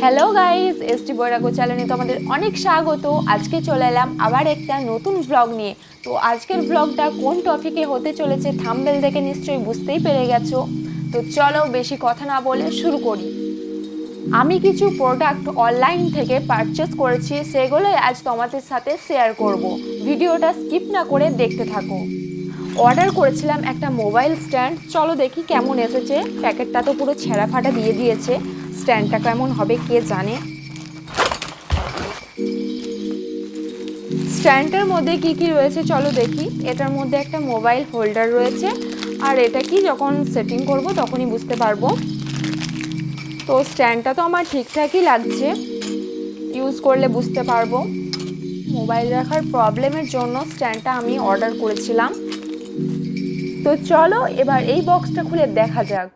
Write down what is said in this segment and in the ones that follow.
Hello guys ST বৈরাগো চ্যানেলে তোমাদের অনেক স্বাগত। আজকে চলে এলাম আবার একটা নতুন ব্লগ নিয়ে। তো আজকের ব্লগটা কোন টপিকে হতে চলেছে থাম্বেল দেখে নিশ্চয়ই বুঝতেই পেরে গেছো। তো চলো বেশি কথা না বলে শুরু করি। আমি কিছু প্রোডাক্ট অনলাইন থেকে পারচেস করেছি, সেগুলোই আজ তোমাদের সাথে শেয়ার করব। ভিডিওটা স্কিপ না করে দেখতে থাকো। অর্ডার করেছিলাম একটা মোবাইল স্ট্যান্ড চলো দেখি কেমন এসেছে। প্যাকেটটা তো পুরো ছেঁড়া ফাটা দিয়ে দিয়েছে। স্ট্যান্ডটা কেমন হবে কে জানে? স্ট্যান্ডের মধ্যে কি কি রয়েছে চলো দেখি। এটার মধ্যে একটা মোবাইল হোল্ডার রয়েছে। আর এটা কি যখন সেটিং করব তখনই বুঝতে পারব। তো স্ট্যান্ডটা তো আমার ঠিকঠাকই লাগছে। ইউজ করলে বুঝতে পারব। মোবাইল রাখার প্রবলেমের জন্য স্ট্যান্ডটা আমি অর্ডার করেছিলাম। তো চলো এবার এই বক্সটা খুলে দেখা যাক।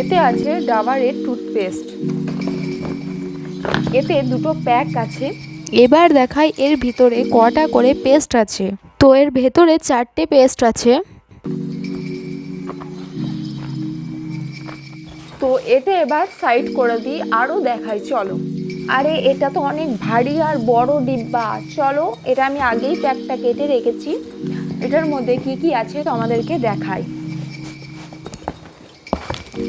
এতে আছে ডাবারের টুথপেস্ট। এতে দুটো প্যাক আছে। এবার দেখাই এর ভিতরে কটা করে পেস্ট আছে। তো এর ভেতরে চারটে পেস্ট আছে। তো এটা এবার সাইড করে দিই, আরও দেখাই, চলো। আরে, এটা তো অনেক ভারী আর বড় ডিব্বা। চলো, এটা আমি আগেই প্যাকটা কেটে রেখেছি। এটার মধ্যে কি কি আছে তোমাদেরকে দেখাই। এতে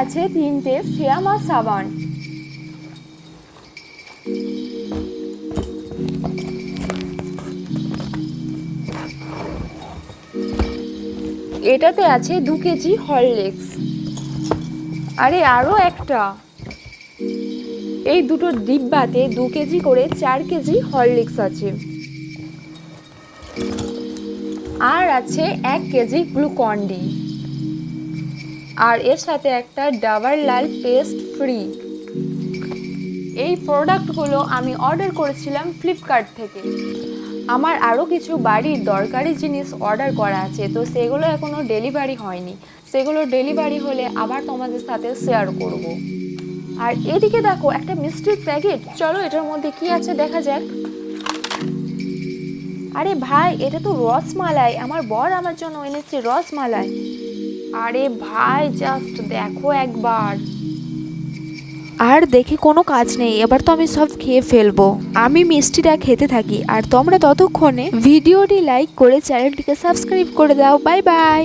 আছে তিনটে ফেয়ামা সাবান। এটাতে আছে দু কেজি হরলিক্স। আরে আরও একটা। এই দুটো ডিব্বাতে দু কেজি করে চার কেজি হরলিক্স আছে। আর আছে এক কেজি গ্লুকন ডি। আর এর সাথে একটা ডাবার লাল পেস্ট ফ্রি। এই প্রোডাক্টগুলো আমি অর্ডার করেছিলাম ফ্লিপকার্ট থেকে। আমার আরও কিছু বাড়ির দরকারি জিনিস অর্ডার করা আছে, তো সেগুলো এখনও ডেলিভারি হয়নি। সেগুলো ডেলিভারি হলে আবার তোমাদের সাথে শেয়ার করব। আর এদিকে দেখো একটা মিষ্টির প্যাকেট। চলো এটার মধ্যে কি আছে দেখা যাক। আরে ভাই, এটা তো রসমালাই। আমার বর আমার জন্য এনেছে রসমালাই। আরে ভাই জাস্ট দেখো একবার। আর দেখে কোনো কাজ নেই। এবার তো আমি সব খেয়ে ফেলব। আমি মিষ্টিটা খেতে থাকি। আর তোমরা ততক্ষণে ভিডিওটি লাইক করে চ্যানেলটিকে সাবস্ক্রাইব করে দাও। Bye bye